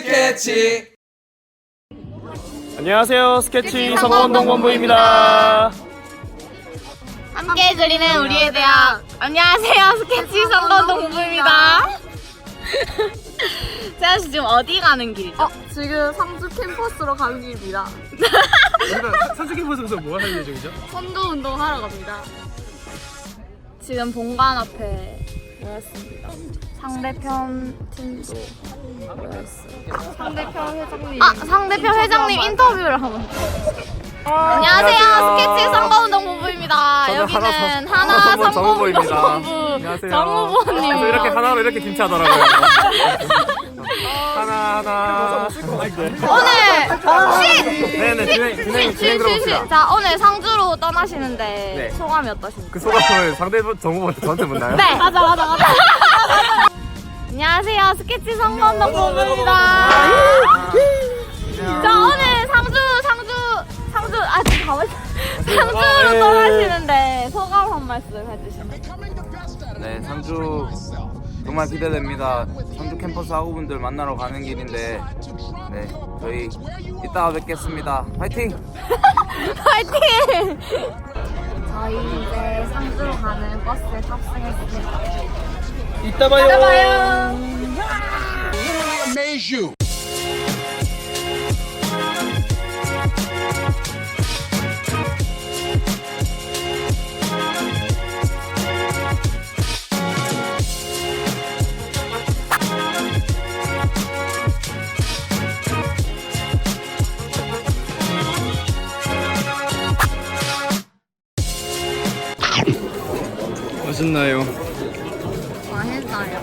스케치 안녕하세요 스케치 성원동본부입니다 함께 그리는 우리의 대학. 안녕하세요. 스케치 선거동 공부입니다. 제가 지금 어디 가는 길이죠? 어, 지금 상주 캠퍼스로 가는 길입니다. 선수기부에서 뭐 하는 예정이죠? 선거 운동 하러 갑니다. 지금 본관 앞에 모였습니다. 상대편 팀도 모였어요. 상대편 회장님. 아, 상대편 회장님 인터뷰를 한번. 안녕하세요. 안녕하세요. 스케치 선거운동 본부입니다. 저는 여기는 하나. 본부 안녕하세요. 정후보님. 그래서 이렇게 하나로 이렇게 김치하더라고요 하나 하나 오늘 쉿! 네네 진행 진행 진행 쉿. 들어봅시다 자, 오늘 상주로 떠나시는데 네. 소감이 어떠십니까? 그 소감을 상대 정보부터 저한테 묻나요? 네. 맞아, 맞아, 맞아. 안녕하세요. 스케치 성건동 본부입니다. 자, 오늘 상주, 상주, 상주, 아, 가만히 상주로 아, 예. 떠나시는데 소감 한 말씀 해주시면. 네 상주 정말 기대됩니다 상주 캠퍼스 학우분들 만나러 가는 길인데 네 저희 이따가 뵙겠습니다 화이팅! 파이팅! 저희 이제 상주로 가는 버스에 탑승했습니다. 이따 봐요 이따 맛있나요? 맛있어요.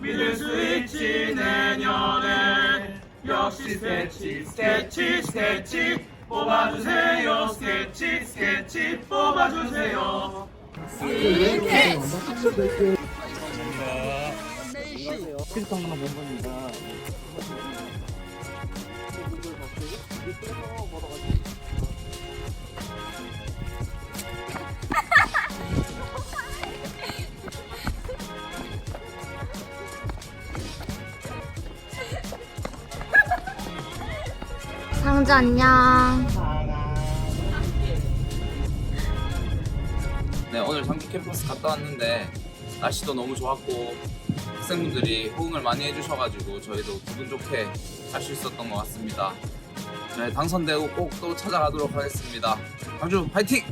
믿을 수 있지 내년엔 역시 스케치 스케치 스케치. 뽑아주세요 스케치 스케치. 뽑아주세요 상주 안녕. 네 오늘 상주 캠퍼스 갔다 왔는데 날씨도 너무 좋았고 학생분들이 호응을 많이 해주셔가지고 저희도 기분 좋게 할 수 있었던 것 같습니다 네 당선되고 꼭 또 찾아가도록 하겠습니다 상주 화이팅!